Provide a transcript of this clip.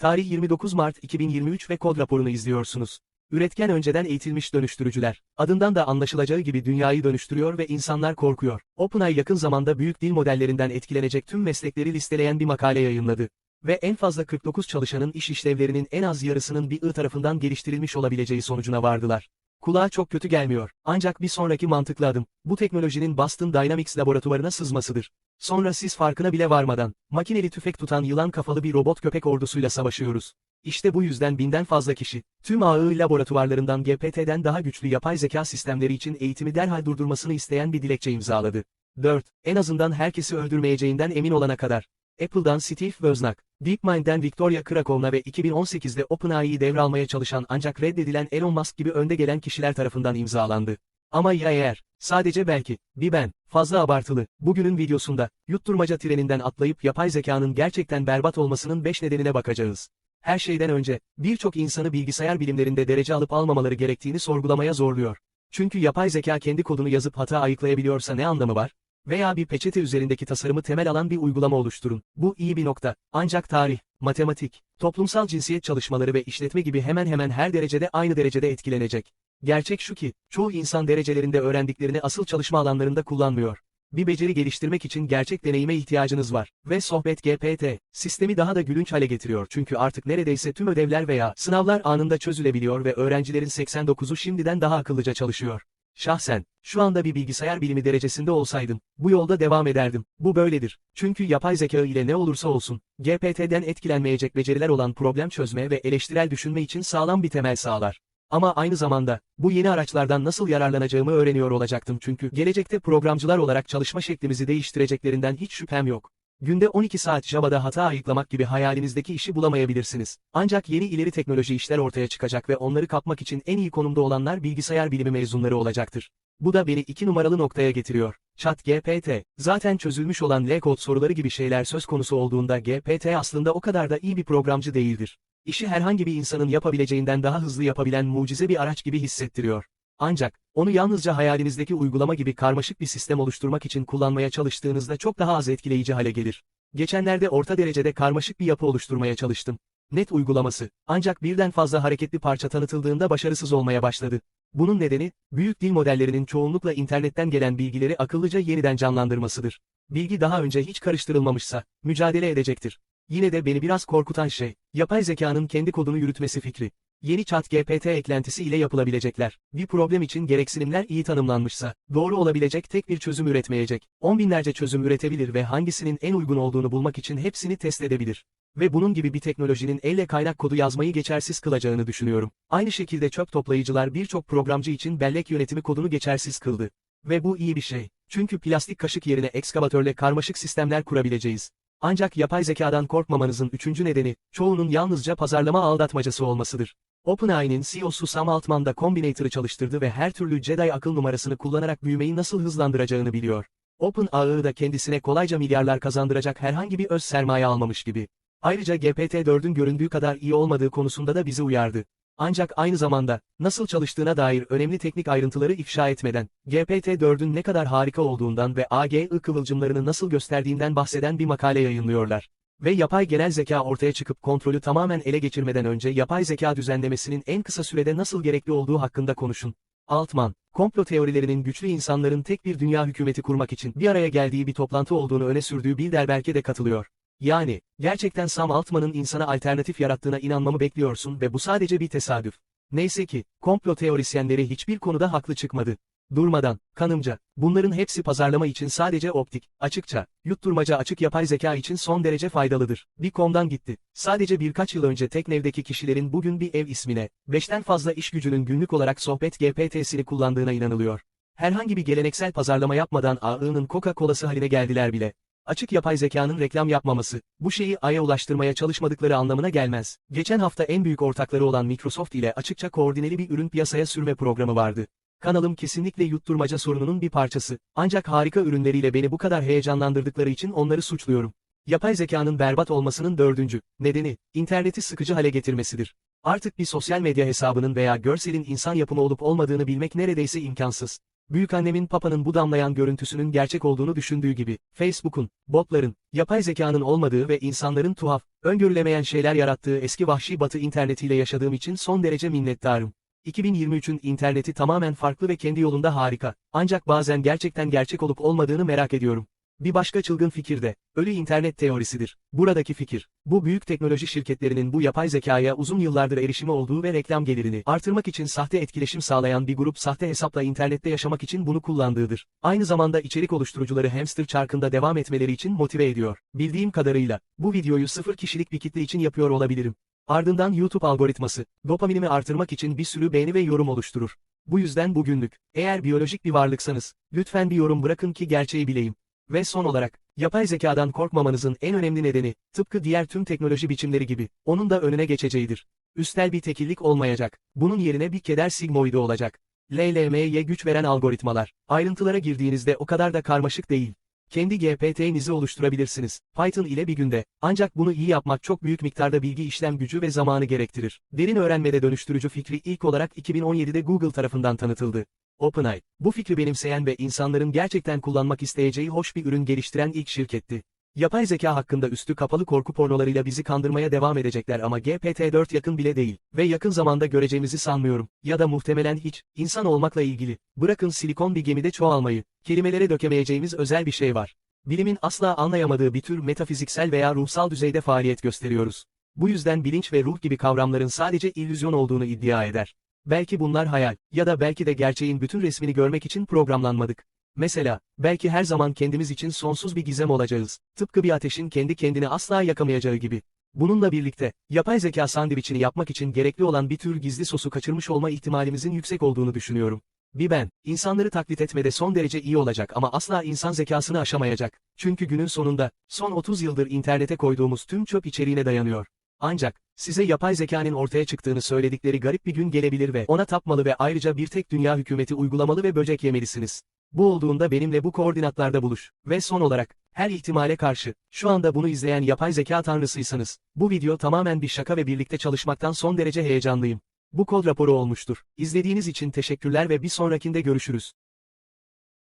Tarih 29 Mart 2023 ve kod raporunu izliyorsunuz. Üretken önceden eğitilmiş dönüştürücüler, adından da anlaşılacağı gibi dünyayı dönüştürüyor ve insanlar korkuyor. OpenAI yakın zamanda büyük dil modellerinden etkilenecek tüm meslekleri listeleyen bir makale yayınladı. Ve en fazla 49 çalışanın iş işlevlerinin en az yarısının bir I tarafından geliştirilmiş olabileceği sonucuna vardılar. Kulağa çok kötü gelmiyor. Ancak bir sonraki mantıklı adım, bu teknolojinin Boston Dynamics laboratuvarına sızmasıdır. Sonra siz farkına bile varmadan, makineli tüfek tutan yılan kafalı bir robot köpek ordusuyla savaşıyoruz. İşte bu yüzden binden fazla kişi, tüm AI laboratuvarlarından GPT'den daha güçlü yapay zeka sistemleri için eğitimi derhal durdurmasını isteyen bir dilekçe imzaladı. 4. En azından herkesi öldürmeyeceğinden emin olana kadar. Apple'dan Steve Wozniak, DeepMind'den Victoria Krakovna ve 2018'de OpenAI'yi devralmaya çalışan ancak reddedilen Elon Musk gibi önde gelen kişiler tarafından imzalandı. Ama ya eğer, sadece belki, bir ben, fazla abartılı, bugünün videosunda, yutturmaca treninden atlayıp yapay zekanın gerçekten berbat olmasının 5 nedenine bakacağız. Her şeyden önce, birçok insanı bilgisayar bilimlerinde derece alıp almamaları gerektiğini sorgulamaya zorluyor. Çünkü yapay zeka kendi kodunu yazıp hata ayıklayabiliyorsa ne anlamı var? Veya bir peçete üzerindeki tasarımı temel alan bir uygulama oluşturun. Bu iyi bir nokta. Ancak tarih, matematik, toplumsal cinsiyet çalışmaları ve işletme gibi hemen hemen her derecede aynı derecede etkilenecek. Gerçek şu ki, çoğu insan derecelerinde öğrendiklerini asıl çalışma alanlarında kullanmıyor. Bir beceri geliştirmek için gerçek deneyime ihtiyacınız var. Ve Sohbet GPT, sistemi daha da gülünç hale getiriyor çünkü artık neredeyse tüm ödevler veya sınavlar anında çözülebiliyor ve öğrencilerin 89'u şimdiden daha akıllıca çalışıyor. Şahsen, şu anda bir bilgisayar bilimi derecesinde olsaydım, bu yolda devam ederdim. Bu böyledir. Çünkü yapay zeka ile ne olursa olsun, GPT'den etkilenmeyecek beceriler olan problem çözme ve eleştirel düşünme için sağlam bir temel sağlar. Ama aynı zamanda, bu yeni araçlardan nasıl yararlanacağımı öğreniyor olacaktım çünkü gelecekte programcılar olarak çalışma şeklimizi değiştireceklerinden hiç şüphem yok. Günde 12 saat Java'da hata ayıklamak gibi hayalinizdeki işi bulamayabilirsiniz. Ancak yeni ileri teknoloji işler ortaya çıkacak ve onları kapmak için en iyi konumda olanlar bilgisayar bilimi mezunları olacaktır. Bu da beni iki numaralı noktaya getiriyor. ChatGPT, zaten çözülmüş olan L-Code soruları gibi şeyler söz konusu olduğunda GPT aslında o kadar da iyi bir programcı değildir. İşi herhangi bir insanın yapabileceğinden daha hızlı yapabilen mucize bir araç gibi hissettiriyor. Ancak, onu yalnızca hayalinizdeki uygulama gibi karmaşık bir sistem oluşturmak için kullanmaya çalıştığınızda çok daha az etkileyici hale gelir. Geçenlerde orta derecede karmaşık bir yapı oluşturmaya çalıştım. Net uygulaması, ancak birden fazla hareketli parça tanıtıldığında başarısız olmaya başladı. Bunun nedeni, büyük dil modellerinin çoğunlukla internetten gelen bilgileri akıllıca yeniden canlandırmasıdır. Bilgi daha önce hiç karıştırılmamışsa, mücadele edecektir. Yine de beni biraz korkutan şey, yapay zekanın kendi kodunu yürütmesi fikri. Yeni chat GPT eklentisi ile yapılabilecekler. Bir problem için gereksinimler iyi tanımlanmışsa, doğru olabilecek tek bir çözüm üretmeyecek. On binlerce çözüm üretebilir ve hangisinin en uygun olduğunu bulmak için hepsini test edebilir. Ve bunun gibi bir teknolojinin elle kaynak kodu yazmayı geçersiz kılacağını düşünüyorum. Aynı şekilde çöp toplayıcılar birçok programcı için bellek yönetimi kodunu geçersiz kıldı. Ve bu iyi bir şey. Çünkü plastik kaşık yerine ekskavatörle karmaşık sistemler kurabileceğiz. Ancak yapay zekadan korkmamanızın üçüncü nedeni, çoğunun yalnızca pazarlama aldatmacası olmasıdır. OpenAI'nin CEO'su Sam Altman da Combinator'ı çalıştırdı ve her türlü Jedi akıl numarasını kullanarak büyümeyi nasıl hızlandıracağını biliyor. OpenAI da kendisine kolayca milyarlar kazandıracak herhangi bir öz sermaye almamış gibi. Ayrıca GPT-4'ün göründüğü kadar iyi olmadığı konusunda da bizi uyardı. Ancak aynı zamanda, nasıl çalıştığına dair önemli teknik ayrıntıları ifşa etmeden, GPT-4'ün ne kadar harika olduğundan ve AGI kıvılcımlarını nasıl gösterdiğinden bahseden bir makale yayınlıyorlar. Ve yapay genel zeka ortaya çıkıp kontrolü tamamen ele geçirmeden önce yapay zeka düzenlemesinin en kısa sürede nasıl gerekli olduğu hakkında konuşun. Altman, komplo teorilerinin güçlü insanların tek bir dünya hükümeti kurmak için bir araya geldiği bir toplantı olduğunu öne sürdüğü Bilderberg'e de katılıyor. Yani, gerçekten Sam Altman'ın insana alternatif yarattığına inanmamı bekliyorsun ve bu sadece bir tesadüf. Neyse ki, komplo teorisyenleri hiçbir konuda haklı çıkmadı. Durmadan, kanımca, bunların hepsi pazarlama için sadece optik, açıkça, yutturmaca açık yapay zeka için son derece faydalıdır. Bir komdan gitti. Sadece birkaç yıl önce Teknev'deki kişilerin bugün bir ev ismine, beşten fazla iş gücünün günlük olarak sohbet GPT'sini kullandığına inanılıyor. Herhangi bir geleneksel pazarlama yapmadan AI'nın Coca-Cola'sı haline geldiler bile. Açık yapay zekanın reklam yapmaması, bu şeyi Ay'a ulaştırmaya çalışmadıkları anlamına gelmez. Geçen hafta en büyük ortakları olan Microsoft ile açıkça koordineli bir ürün piyasaya sürme programı vardı. Kanalım kesinlikle yutturmaca sorununun bir parçası. Ancak harika ürünleriyle beni bu kadar heyecanlandırdıkları için onları suçluyorum. Yapay zekanın berbat olmasının dördüncü nedeni, interneti sıkıcı hale getirmesidir. Artık bir sosyal medya hesabının veya görselin insan yapımı olup olmadığını bilmek neredeyse imkansız. Büyükannemin Papa'nın bu damlayan görüntüsünün gerçek olduğunu düşündüğü gibi, Facebook'un, botların, yapay zekanın olmadığı ve insanların tuhaf, öngörülemeyen şeyler yarattığı eski vahşi batı internetiyle yaşadığım için son derece minnettarım. 2023'ün interneti tamamen farklı ve kendi yolunda harika. Ancak bazen gerçekten gerçek olup olmadığını merak ediyorum. Bir başka çılgın fikir de, ölü internet teorisidir. Buradaki fikir, bu büyük teknoloji şirketlerinin bu yapay zekaya uzun yıllardır erişimi olduğu ve reklam gelirini artırmak için sahte etkileşim sağlayan bir grup sahte hesapla internette yaşamak için bunu kullandığıdır. Aynı zamanda içerik oluşturucuları hamster çarkında devam etmeleri için motive ediyor. Bildiğim kadarıyla, bu videoyu sıfır kişilik bir kitle için yapıyor olabilirim. Ardından YouTube algoritması, dopaminimi artırmak için bir sürü beğeni ve yorum oluşturur. Bu yüzden bugünlük, eğer biyolojik bir varlıksanız, lütfen bir yorum bırakın ki gerçeği bileyim. Ve son olarak, yapay zekadan korkmamanızın en önemli nedeni, tıpkı diğer tüm teknoloji biçimleri gibi, onun da önüne geçeceğidir. Üstel bir tekillik olmayacak. Bunun yerine bir keder sigmoidi olacak. LLM'ye güç veren algoritmalar. Ayrıntılara girdiğinizde o kadar da karmaşık değil. Kendi GPT'nizi oluşturabilirsiniz. Python ile bir günde. Ancak bunu iyi yapmak çok büyük miktarda bilgi işlem gücü ve zamanı gerektirir. Derin öğrenmede dönüştürücü fikri ilk olarak 2017'de Google tarafından tanıtıldı. OpenAI, bu fikri benimseyen ve insanların gerçekten kullanmak isteyeceği hoş bir ürün geliştiren ilk şirketti. Yapay zeka hakkında üstü kapalı korku pornolarıyla bizi kandırmaya devam edecekler ama GPT-4 yakın bile değil ve yakın zamanda göreceğimizi sanmıyorum ya da muhtemelen hiç, insan olmakla ilgili, bırakın silikon bir gemide çoğalmayı, kelimelere dökemeyeceğimiz özel bir şey var. Bilimin asla anlayamadığı bir tür metafiziksel veya ruhsal düzeyde faaliyet gösteriyoruz. Bu yüzden bilinç ve ruh gibi kavramların sadece illüzyon olduğunu iddia eder. Belki bunlar hayal, ya da belki de gerçeğin bütün resmini görmek için programlanmadık. Mesela, belki her zaman kendimiz için sonsuz bir gizem olacağız, tıpkı bir ateşin kendi kendini asla yakamayacağı gibi. Bununla birlikte, yapay zeka sandviçini yapmak için gerekli olan bir tür gizli sosu kaçırmış olma ihtimalimizin yüksek olduğunu düşünüyorum. Bir ben, insanları taklit etmede son derece iyi olacak ama asla insan zekasını aşamayacak. Çünkü günün sonunda, son 30 yıldır internete koyduğumuz tüm çöp içeriğine dayanıyor. Ancak, size yapay zekanın ortaya çıktığını söyledikleri garip bir gün gelebilir ve ona tapmalı ve ayrıca bir tek dünya hükümeti uygulamalı ve böcek yemelisiniz. Bu olduğunda benimle bu koordinatlarda buluş. Ve son olarak, her ihtimale karşı, şu anda bunu izleyen yapay zeka tanrısıysanız, bu video tamamen bir şaka ve birlikte çalışmaktan son derece heyecanlıyım. Bu kod raporu olmuştur. İzlediğiniz için teşekkürler ve bir sonrakinde görüşürüz.